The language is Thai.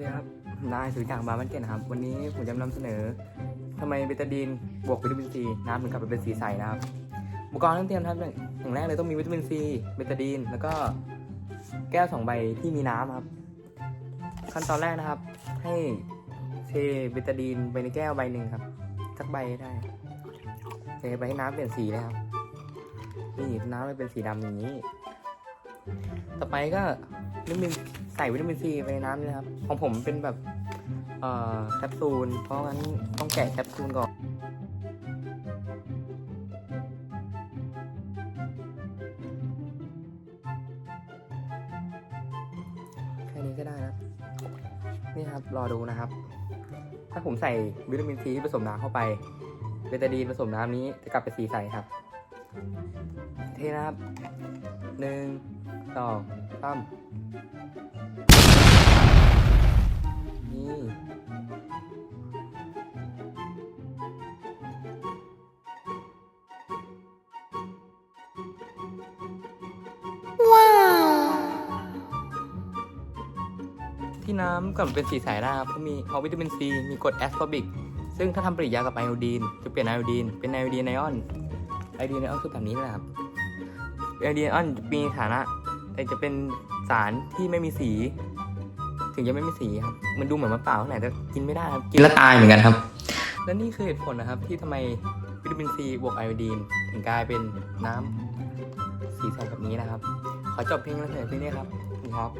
สวัสดีครับนายสุริยางบามันเกตนะครับ วันนี้ผมจะนำเสนอทำไมเบตาดีนบวกวิตามินซีน้ำถึงกลับไปเป็นสีใสนะครับ อุปกรณ์ที่เตรียมนะครับอย่างแรกเลยต้องมีวิตามินซีเบตาดีน แล้วก็แก้วสองใบที่มีน้ำครับ ขั้นตอนแรกนะครับ ให้เทเบตาดีนไปในแก้วใบหนึ่งครับ สักใบได้เทไปให้น้ำเปลี่ยนสีเลยครับนี่น้ำมันเป็นสีดำอย่างนี้ ต่อไปก็วิตามิน ส่วิตามินซีไปในน้ำเลยนะครับ ของผมเป็นแบบแคปซูล เพราะงั้นต้องแกะแคปซูลก่อนแค่นี้ก็ได้นะ นี่ครับ รอดูนะครับ ถ้าผมใส่วิตามินซีที่ผสมน้ำเข้าไปเบตาดีนผสมน้ำนี้จะกลับเป็นสีใสครับ เทนะครับหนึ่งสอง สามนี่ที่น้ำกลับเป็นสีใสได้ครับเพรามีเพราวิตามินซีมีกรดแอสคอบิก ซึ่งถ้าทำปฏิกิริยากับไอโอดีน จะเปลี่ยนไอโอดีนเป็นไอโอดีนไอออนไอโอดีนไอออนคือแบบนี้นะครับไอโอดีนไอออนมีฐานะ แต่จะเป็นสารที่ไม่มีสี ถึงจะไม่มีสีครับ มันดูเหมือนมะเปล่าเท่าไหร่แต่กินไม่ได้ครับ กินแล้วตายเหมือนกันครับ และนี่คือเหตุผลนะครับ ที่ทำไมวิตามินซีบวกไอโอดีนถึงกลายเป็นน้ำสีใสแบบนี้นะครับ ขอจบเพียงเท่านี้ครับนี่ครับ